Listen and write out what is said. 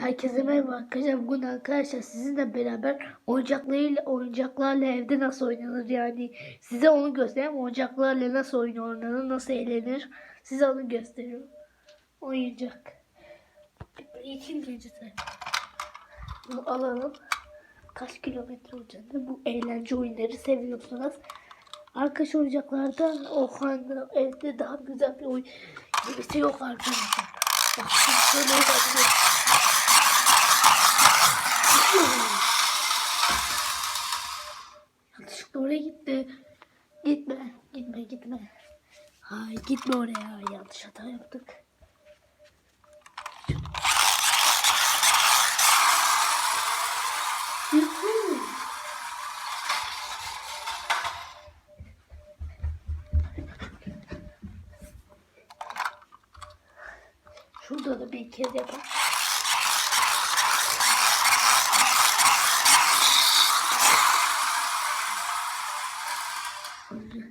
Herkese merhaba arkadaşlar. Bugün arkadaşlar sizinle beraber oyuncaklarıyla oyuncaklarla evde nasıl oynanır yani size onu göstereyim. Oyuncaklarla nasıl oynanır, nasıl eğlenir size onu gösteriyorum. Oyuncak. İlk öncesi. Bunu alalım. Kaç kilometre olacağını bu eğlence oyunları seviyorsunuz. Arkadaş oyuncaklarda o anda evde daha güzel bir oyun gibisi yok arkadaşlar. Bak şöyle. Yanlışlıkla oraya gitti. Gitme, gitme, gitme. Hayır, gitme oraya. Yanlış hata yaptık. Şurada da bir kez yapalım. Sorry.